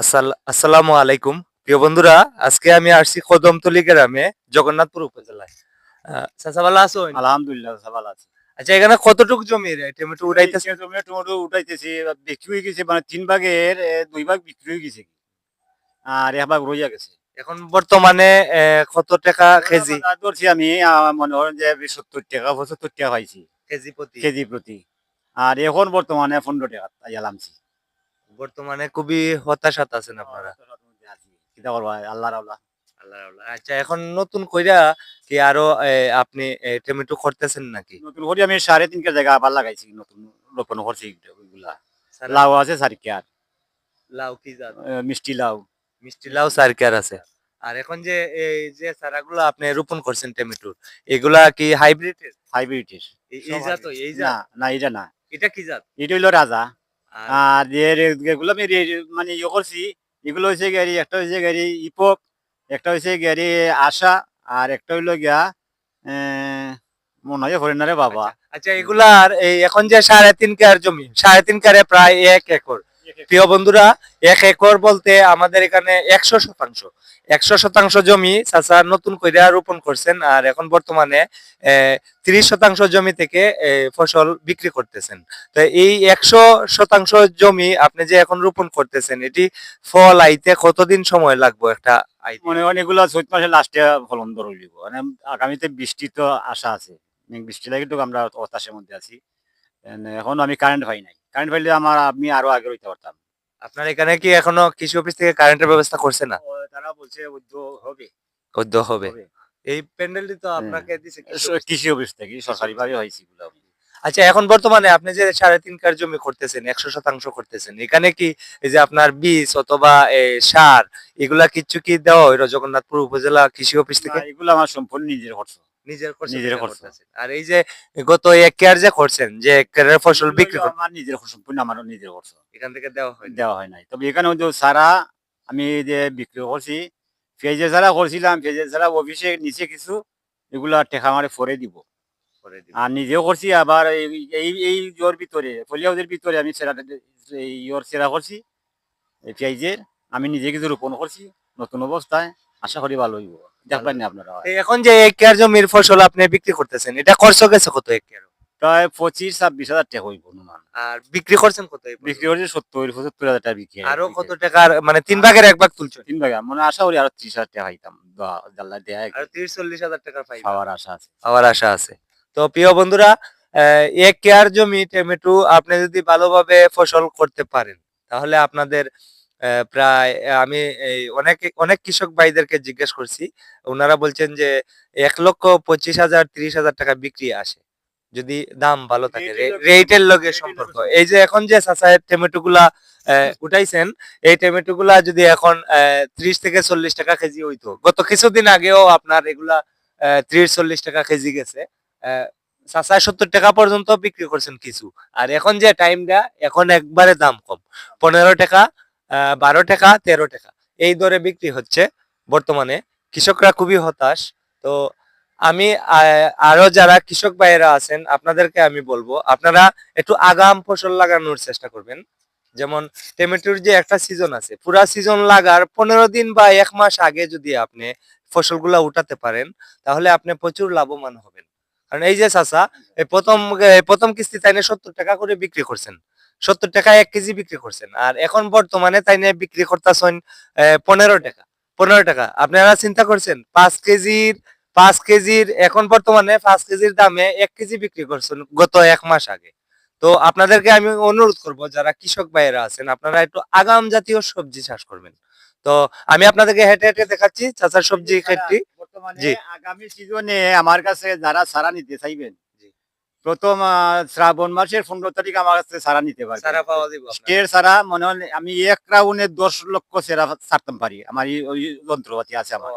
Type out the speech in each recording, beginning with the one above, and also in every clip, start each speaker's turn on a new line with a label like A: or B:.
A: আসসাল- আসসালামু আলাইকুম। প্রিয় বন্ধুরা আজকে আমি আসছি কদমতলি গ্রামে জগন্নাথপুর উপজেলায়। আছো?
B: আলহামদুলিল্লাহ
A: আচ্ছা এখানে কতটুকু জমি টমেটো উঠাইতেছে
B: টমেটো উঠাইতেছি বিক্রি হয়ে গেছে মানে তিন ভাগের দুই ভাগ বিক্রি হয়ে গেছে। আর এক ভাগ রইয়া গেছে।
A: এখন বর্তমানে কত টাকা কেজি?
B: ধরছি আমি মনে হয় যে সত্তর টাকা পঁচাত্তর টাকা পাইছি।
A: কেজি প্রতি।
B: কেজি প্রতি। আর এখন বর্তমানে পনেরো টাকা তাই আলামছি।
A: বর্তমানে খুবই হতাশাত আছেন আপনারা।
B: কিতা করবা আল্লাহর আল্লাহ
A: আল্লাহ আল্লাহ। আচ্ছা এখন নতুন কইরা কি আরও আপনি আহ, টমেটো করতেছেন নাকি?
B: নতুন করে আমি সাড়ে তিন কে জায়গা আবার লাগাইছি নতুন রোপণ করছি ওইগুলা লাউ আছে সারিকার
A: লাউ কি জাত?
B: মিষ্টি লাউ।
A: মিষ্টি লাউ আছে। আর এখন যে এই যে চারাগুলো আপনি রোপণ করছেন টমেটোর এগুলা কি হাইব্রিডের?
B: হাইব্রিডের।
A: এই জাত এই জাত?
B: না এটা না।
A: এটা কি জাত?
B: এটা হইল রাজা।
A: আর
B: এগুলো আমি মানে ইয়ে করছি এগুলো হয়েছে গাড়ি একটা হয়েছে গাড়ি ইপক একটা হয়েছে গাড়ি আশা আর একটা হইল গিয়া মনে হয় হরিণারে বাবা।
A: আচ্ছা, আচ্ছা এগুলার এই এখন যে সাড়ে তিন কার জমি সাড়ে তিন কারে প্রায় এক একর প্রিয় বন্ধুরা, এক একর বলতে আমাদের এখানে একশো শতাংশ। একশো শতাংশ জমি চাচা নতুন কইরা রোপণ করছেন আর এখন বর্তমানে তিরিশ শতাংশ জমি থেকে ফসল বিক্রি করতেছেন। তো এই একশো শতাংশ জমি আপনি যে এখন রোপণ করতেছেন, এটি ফল আইতে কতদিন সময় লাগবে একটা
B: মানে অনেকগুলো চৈত মাসে লাস্টে ফলন ধরলিব মানে আগামীতে বৃষ্টি তো আশা আছে। বৃষ্টি লাগে তো আমরা হতাশের মধ্যে আছি। এখন আমি কারেন্ট পাই নাই। কারেন্ট পাইলে আমার আমি আরও আগে হইতে পারতাম।
A: আপনার এখানে কি এখনও কৃষি অফিস থেকে কারেন্টের ব্যবস্থা করছে না?
B: তারা বলছে উদ্য হবে।
A: সদ্য হবে। এই প্যান্ডেলটি তো আপনাকে দিছে কৃষি অফিস
B: থেকে। সরকারি ভাবে হয়েছে
A: আচ্ছা এখন বর্তমানে আপনি যে সাড়ে তিন কার জমি করতেছেন একশো শতাংশ করতেছেন এখানে কি এই যে আপনার বীজ অথবা সার এগুলা কিছু কি দেওয়া হইল জগন্নাথপুর উপজেলা কৃষি অফিস থেকে?
B: এগুলো আমার সম্পূর্ণ নিজের খরচ।
A: নিজের খরচে
B: নিজের খরচ।
A: আর এই যে গত এক কেয়ার যে করছেন যে এক কেয়ারের ফসল বিক্রি
B: আমার নিজের সম্পূর্ণ নিজের খরচ।
A: এখান থেকে দেওয়া হয়
B: দেওয়া হয় নাই। তবে এখানে যে সারা আমি যে বিক্রি করছি পেঁয়াজের করছিলাম পেঁয়াজের অফিসে নিচে কিছু এগুলা টেকা আমার পরে দিব। আর নিজেও করছি আবার এই- এই জোর ভিতরে ফলিয়াউদের ভিতরে আমি সেরা এই ইয়র সেরা করছি। পেঁয়াজের আমি নিজে কিছু রোপণ করছি নতুন অবস্থায় আশা করি ভালো হইব। দেখবেন না আপনারা
A: এখন যে এক জমির ফসল আপনি বিক্রি করতেছেন এটা খরচ গেছে কত এক
B: প্রায় পঁচিশ ছাব্বিশ হাজার টাকা হইব অনুমান।
A: আর বিক্রি করছেন কত
B: বিক্রি করছি সত্তর পঁচাত্তর হাজার টাকা বিক্রি আরও
A: কত টাকার মানে তিন ভাগের এক ভাগ তুলছেন?
B: তিন ভাগে মানে আশা করি আরও ত্রিশ হাজার টাকা পাইতাম। জাল্লা দেয়া
A: আর তিরিশ চল্লিশ হাজার টাকার পাই
B: আশা আছে।
A: আমার আশা আছে। তো প্রিয় বন্ধুরা এক কেয়ার জমি টমেটো আপনি যদি ভালোভাবে ফসল করতে পারেন তাহলে আপনাদের প্রায় আমি এই অনেক অনেক কৃষক ভাইদেরকে জিজ্ঞেস করছি। ওনারা বলছেন যে এক লক্ষ পঁচিশ হাজার তিরিশ হাজার টাকা বিক্রি আসে। যদি দাম ভালো থাকে
B: রেটের লগে-
A: সম্পর্ক এই যে এখন যে চাচায়ের টমেটো গুলা উঠাইছেন এই টমেটো গুলা যদি এখন ত্রিশ থেকে চল্লিশ টাকা কেজি হইতো গত কিছুদিন আগেও আপনার এগুলা ত্রিশ চল্লিশ টাকা কেজি গেছে। চাচায় সত্তর টাকা পর্যন্ত বিক্রি করছেন কিছু। আর এখন যে টাইমটা এখন একবারে দাম কম। পনেরো টাকা বারো টাকা, তেরো টাকা। এই দরে বিক্রি হচ্ছে বর্তমানে। কৃষকরা খুবই হতাশ। তো আমি আরও যারা কৃষক ভাইয়েরা আছেন, আপনাদেরকে আমি বলব, আপনারা একটু আগাম ফসল লাগানোর চেষ্টা করবেন। যেমন টমেটোর যে একটা সিজন আছে, পুরা সিজন লাগার পনেরো দিন বা এক মাস আগে যদি আপনি ফসলগুলা উঠাতে পারেন, তাহলে আপনি প্রচুর লাভবান হবেন। কারণ এই যে এই প্রথম প্রথম কিস্তি তাইনে সত্তর টাকা করে বিক্রি করছেন। সত্তর টাকা এক কেজি বিক্রি করছেন। আর এখন বর্তমানে তাই নিয়ে বিক্রি করতেছেন পনেরো টাকা। পনেরো টাকা। আপনারা চিন্তা করছেন পাঁচ কেজির পাঁচ কেজির এখন বর্তমানে পাঁচ কেজির দামে এক কেজি বিক্রি করছেন গত এক মাস আগে। তো আপনাদেরকে আমি অনুরোধ করব যারা কৃষক ভাইয়েরা আছেন আপনারা একটু আগাম জাতীয় সবজি চাষ করবেন। তো আমি আপনাদেরকে হেঁটে হেঁটে দেখাচ্ছি চাচার সবজি ক্ষেত্রে। জি।
B: আগামী সিজনে আমার কাছে যারা সারা নিতে চাইবেন। প্রথম শ্রাবণ মাসের পনেরো তারিখ আমার কাছে সারা নিতে পারবে।
A: সারা পাওয়া
B: স্টের সারা? মনে হয় আমি এক রাউন্ডে দশ লক্ষ সেরা ছাড়তাম পারি। আমার ওই যন্ত্রপাতি আছে আমার।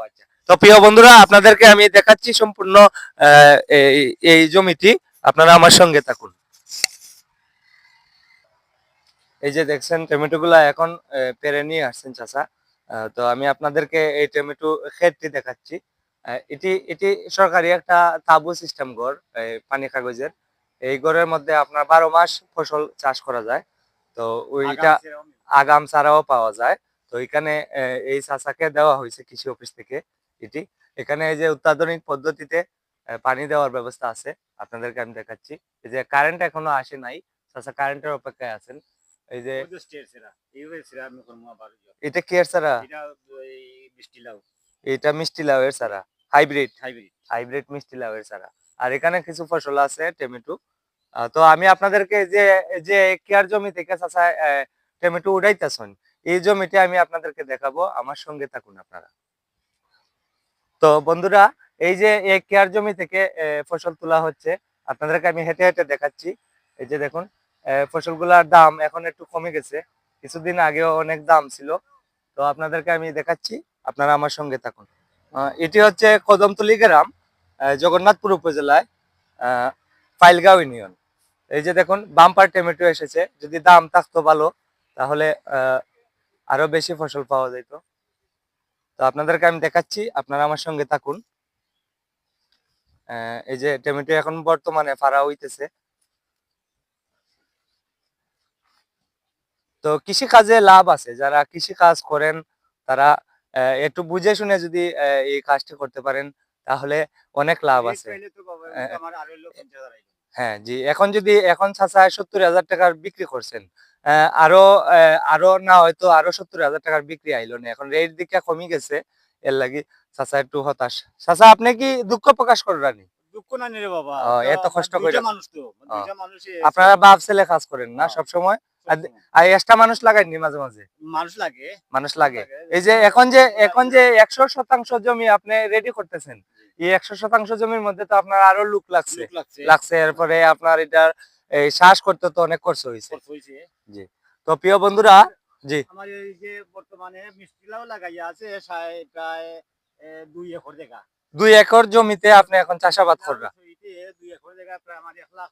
A: তো প্রিয় বন্ধুরা আপনাদেরকে আমি দেখাচ্ছি সম্পূর্ণ আহ, এই- এই জমিটি। আপনারা আমার সঙ্গে থাকুন। এই যে দেখছেন টমেটো গুলা এখন আহ, পেরে নিয়ে আসছেন চাচা আহ, তো আমি আপনাদেরকে এই টমেটো ক্ষেতটি দেখাচ্ছি। এটি এটি সরকারি একটা তাবু সিস্টেম ঘর পানি কাগজের। এই ঘরের মধ্যে আপনার বারো মাস ফসল চাষ করা যায়। তো ওইটা
B: আগাম
A: চারাও পাওয়া যায়। তো এখানে এই চাচাকে দেওয়া হয়েছে কৃষি অফিস থেকে এটি। এখানে এই যে অত্যাধুনিক পদ্ধতিতে পানি দেওয়ার ব্যবস্থা আছে। আপনাদেরকে আমি দেখাচ্ছি। এই যে কারেন্ট এখনও আসে নাই। চাচা কারেন্টের অপেক্ষায় আছেন। এই যে এটা কি এর সারা
B: এটা লাউ
A: এটা মিষ্টি লাউয়ের সারা হাইব্রিড।
B: হাইব্রিড।
A: হাইব্রিড মিষ্টি লাউয়ের চারা। আর এখানে কিছু ফসল আছে টমেটো। তো আমি আপনাদেরকে যে যে কেয়ার জমি থেকে চাষা টমেটো উড়াইতেছেন এই জমিতে আমি আপনাদেরকে দেখাবো। আমার সঙ্গে থাকুন আপনারা। তো বন্ধুরা এই যে কেয়ার জমি থেকে ফসল তোলা হচ্ছে আপনাদেরকে আমি হেঁটে হেঁটে দেখাচ্ছি। এই যে দেখুন ফসলগুলার দাম এখন একটু কমে গেছে। কিছুদিন আগেও অনেক দাম ছিল। তো আপনাদেরকে আমি দেখাচ্ছি। আপনারা আমার সঙ্গে থাকুন। এটি হচ্ছে কদমতলি গ্রাম জগন্নাথপুর উপজেলায় ফাইলগাঁও ইউনিয়ন। এই যে দেখুন, বাম্পার টমেটো এসেছে। যদি দাম থাকতো ভালো, তাহলে আরও বেশি ফসল পাওয়া যেত। তো আপনাদেরকে আমি দেখাচ্ছি, আপনারা আমার সঙ্গে থাকুন। এই যে টমেটো এখন বর্তমানে ফাড়া হইতেছে। তো কৃষি কাজে লাভ আছে। যারা কৃষি কাজ করেন, তারা একটু বুঝে শুনে যদি এই কাজটা করতে পারেন তাহলে অনেক লাভ আছে। হ্যাঁ। জি এখন যদি এখন চাচা সত্তর হাজার টাকার বিক্রি করছেন আরও আরও না হয়তো আরও সত্তর হাজার টাকার বিক্রি আইলো না এখন রেট দিকে কমে গেছে এর লাগি চাচা একটু হতাশ। চাচা আপনি কি দুঃখ প্রকাশ করানি
B: দুঃখ না বাবা
A: এত কষ্ট
B: মানুষে
A: আপনারা বাপ ছেলে কাজ করেন না। সব সময় আর এক্সট্রা মানুষ লাগাইনি মাঝে মাঝে?
B: মানুষ লাগে।
A: মানুষ লাগে। এই যে এখন যে এখন যে একশো শতাংশ জমি আপনি রেডি করতেছেন এই একশো শতাংশ জমির মধ্যে তো আপনার আরও লুক লাগছে।
B: লাগছে।
A: এরপরে আপনার এটার এই শ্বাস করতে তো অনেক খরচ হয়েছে
B: হইছে।
A: তো প্রিয় বন্ধুরা জি।
B: আমার এই যে বর্তমানে মিষ্টি লাউ লাগাইয়া আছে প্রায় দুই একর জায়গা।
A: দুই একর জমিতে আপনি এখন চাষাবাদ
B: করবেন। দুই একর জায়গা প্রায় আমার এক লাখ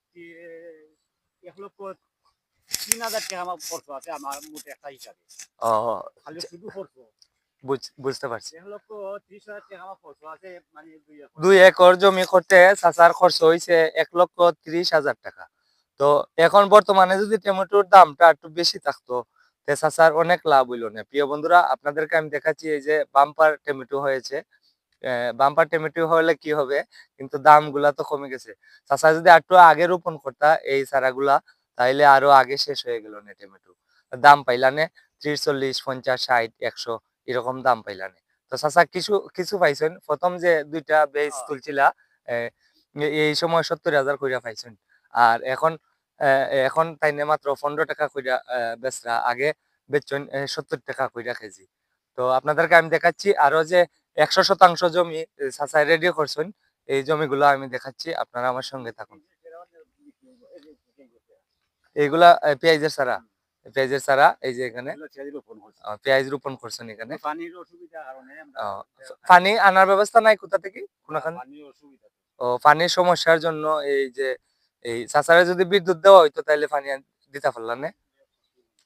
B: এক লক্ষ তিন হাজার টাকা আমার খরচ আছে আমার মোট একটা হিসাবে।
A: ও
B: খালি শুধু খরচ।
A: বুঝতে পারছি।
B: এক লক্ষ ত্রিশ হাজার টাকা আমার খরচ আছে মানে দুই একর।
A: জমি করতে চাষার খরচ হয়েছে এক লক্ষ ত্রিশ হাজার টাকা। তো এখন বর্তমানে যদি টমেটোর দামটা একটু বেশি থাকতো চাষার অনেক লাভ হইল না। প্রিয় বন্ধুরা আপনাদেরকে আমি দেখাচ্ছি এই যে বাম্পার টমেটো হয়েছে। বাম্পার টমেটো হলে কি হবে? কিন্তু দামগুলা তো কমে গেছে। চাষা যদি একটু আগে রোপণ করতা এই চারাগুলা তাইলে আরও আগে শেষ হয়ে গেল না টমেটো দাম পাইলানে ত্রিশ চল্লিশ পঞ্চাশ ষাট একশো এরকম দাম পাইলানে তো চাচা কিছু কিছু পাইছেন? প্রথম যে দুইটা বেজ
B: হ্যাঁ।
A: তুলছিলা এই সময় সত্তর হাজার কইরা পাইছেন। আর এখন আহ, এখন তাইনে মাত্র পনেরো টাকা কইরা বেচরা। আগে বেচছেন সত্তর টাকা কইরা কেজি। তো আপনাদেরকে আমি দেখাচ্ছি আরও যে একশো শতাংশ জমি চাচাই রেডি করছেন। এই জমিগুলো আমি দেখাচ্ছি আপনারা আমার সঙ্গে থাকুন। এইগুলা আহ, পেঁয়াজের চারা। পেঁয়াজের চারা এই যে এখানে।
B: এগুলো
A: পেঁয়াজ রোপণ করছেন এখানে। পানি আনার ব্যবস্থা নাই কোথা থেকে? কোনখানে? ও পানির সমস্যার জন্য এই যে এই চাচারে যদি বিদ্যুৎ দেওয়া হইতো তাহলে পানি দিতে পারলাম না।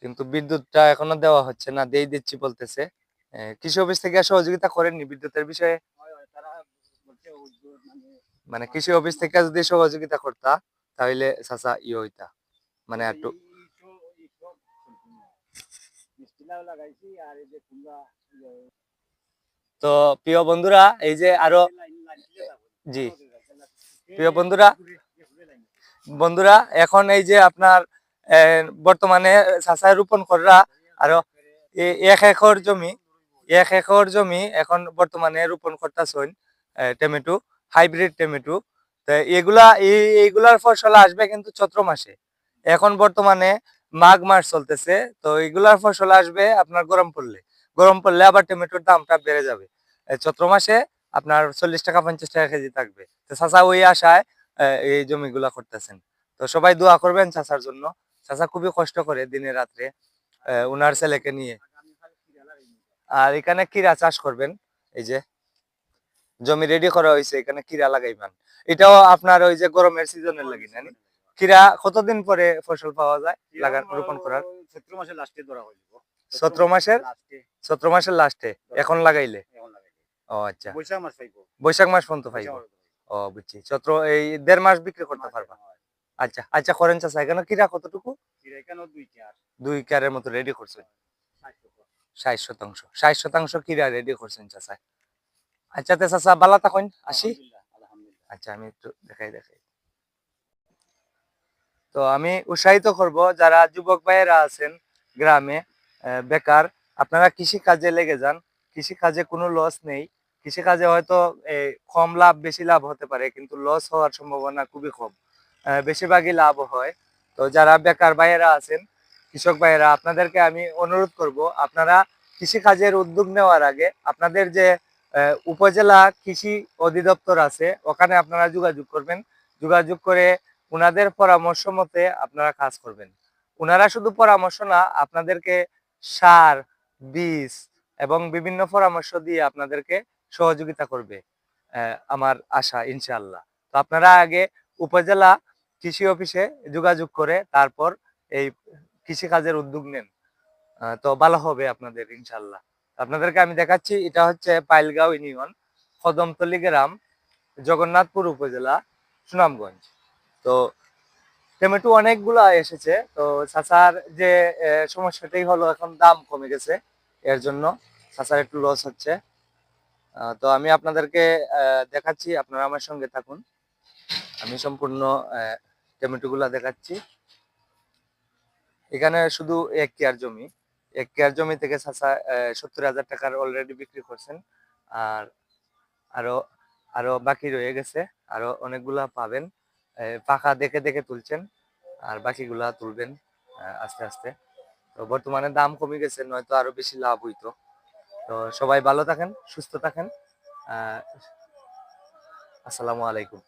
A: কিন্তু বিদ্যুৎটা এখনও দেওয়া হচ্ছে না দেই দিচ্ছি বলতেছে। কৃষি অফিস থেকে সহযোগিতা করেননি বিদ্যুতের বিষয়ে?
B: মানে
A: মানে কৃষি অফিস থেকে যদি সহযোগিতা করতা তাহলে চাচা ইয়ে হইতা। মানে একটু তো প্রিয় বন্ধুরা, এই যে
B: আরও।
A: জি প্রিয় বন্ধুরা। বন্ধুরা, এখন এই যে আপনার বর্তমানে চাচায় রোপণ করা আরও এক একর জমি, এক একর জমি এখন বর্তমানে রোপণ করতেছেন টমেটো, হাইব্রিড টমেটো তো এগুলা, এই- এইগুলার ফসল আসবে কিন্তু চৈত্র মাসে এখন বর্তমানে মাঘ মাস চলতেছে, তো এগুলার ফসল আসবে আপনার গরম পড়লে। গরম পড়লে আবার টমেটোর দামটা বেড়ে যাবে। চৈত্র মাসে আপনার চল্লিশ টাকা, পঞ্চাশ টাকা কেজি থাকবে। তো চাচা ওই আশায় এই জমিগুলা করতেছেন। তো সবাই দোয়া করবেন চাচার জন্য। চাচা খুবই কষ্ট করে দিনে রাত্রে উনার ছেলেকে নিয়ে। আর এখানে কিরা চাষ করবেন, এই যে জমি রেডি করা হয়েছে, এখানে কিরা লাগাইবেন। এটাও আপনার ওই যে গরমের সিজনের লাগি, না নি? কিরা কতদিন পরে ফসল পাওয়া যায় লাগান রোপণ করার?
B: চৈত্র মাসের লাস্টে ধরা হইব
A: চৈত্র মাসের? চৈত্র মাসের লাস্টে এখন লাগাইলে? ও আচ্ছা।
B: বৈশাখ মাস পাইব।
A: বৈশাখ মাস পর্যন্ত পাইব। ও বুঝছি। চৈত্র এই দেড় মাস বিক্রি করতে পারবা? আচ্ছা আচ্ছা করেন চাচা এখানে কিরা কতটুকু?
B: দুই
A: ক্যারের মতো রেডি করছেন
B: ষাট
A: শতাংশ। ষাট শতাংশ। কিরা রেডি করছেন চাচা? আচ্ছা তে চাচা বালা তখন আসি। আচ্ছা আমি একটু দেখাই দেখাই। তো আমি উৎসাহিত করব যারা যুবক ভাইয়েরা আছেন গ্রামে বেকার, আপনারা কৃষি কাজে লেগে যান। কৃষি কাজে কোনো লস নেই। কৃষি কাজে হয়তো কম লাভ, বেশি লাভ হতে পারে, কিন্তু লস হওয়ার সম্ভাবনা খুবই কম। বেশিরভাগই লাভ হয়। তো যারা বেকার ভাইয়েরা আছেন, কৃষক ভাইয়েরা, আপনাদেরকে আমি অনুরোধ করব, আপনারা কৃষি কাজের উদ্যোগ নেওয়ার আগে আপনাদের যে উপজেলা কৃষি অধিদপ্তর আছে, ওখানে আপনারা যোগাযোগ করবেন। যোগাযোগ করে উনাদের পরামর্শ মতে আপনারা কাজ করবেন। উনারা শুধু পরামর্শ না, আপনাদেরকে সার, বীজ এবং বিভিন্ন পরামর্শ দিয়ে আপনাদেরকে সহযোগিতা করবে আমার আশা ইনশাল্লাহ তো আপনারা আগে উপজেলা কৃষি অফিসে যোগাযোগ করে তারপর এই কৃষি কাজের উদ্যোগ নেন। তো ভালো হবে আপনাদের ইনশাল্লাহ আপনাদেরকে আমি দেখাচ্ছি, এটা হচ্ছে পাইলগাঁও ইউনিয়ন, কদমতলি গ্রাম, জগন্নাথপুর উপজেলা, সুনামগঞ্জ। তো টমেটো অনেকগুলা এসেছে। তো চাচার যে সমস্যাটাই হলো এখন দাম কমে গেছে এর জন্য। চাচার একটু লস হচ্ছে। তো আমি আপনাদেরকে দেখাচ্ছি, আপনারা আমার সঙ্গে থাকুন। আমি সম্পূর্ণ টমেটো গুলা দেখাচ্ছি। এখানে শুধু এক কেয়ার জমি। এক কেয়ার জমি থেকে চাচা সত্তর হাজার টাকার অলরেডি বিক্রি করছেন। আর আরও আরও বাকি রয়ে গেছে। আরও অনেকগুলা পাবেন। পাকা দেখে দেখে তুলছেন, আর বাকিগুলা তুলবেন আস্তে আস্তে। তো বর্তমানে দাম কমে গেছে, নয়তো আরও বেশি লাভ হইতো। তো সবাই ভালো থাকেন, সুস্থ থাকেন। আসসালামু আলাইকুম।